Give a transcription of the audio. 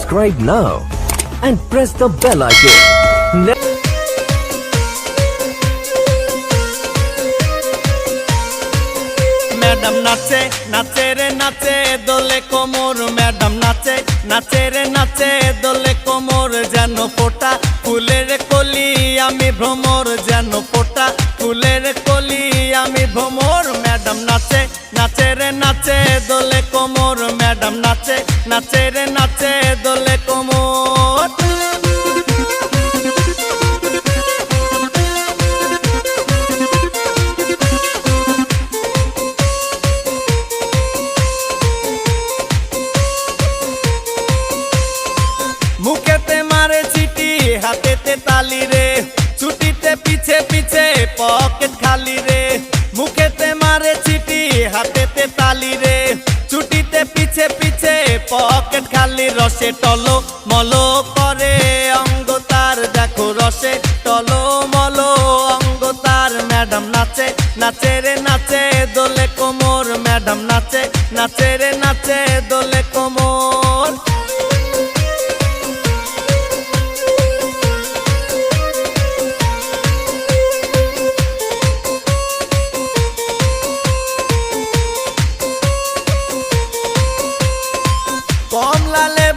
subscribe now and press the bell icon. Ne- madam নাচে নাচে রে নাচে দোলে কোমর ম্যাডাম নাচে নাচে রে নাচে দোলে কোমর যেন ফোটা ফুলের কলি আমি ভ্রমর যেন ফোটা ফুলের কলি আমি ভ্রমর ম্যাডাম নাচে নাচে রে, নাচে দোলে কোমর, ম্যাডাম নাচে নাচে রে, নাচে দোলে কোমর। মুখেতে মারে চিটি হাতেতে তালি পকেট খালি রসে, টলো মলো করে অঙ্গ তার, দেখো রসে, টলো মলো অঙ্গ তার। ম্যাডাম নাচে নাচে রে নাচে, দোলে কোমর, ম্যাডাম নাচে নাচে রে নাচে, দোলে কোমর। কমলালে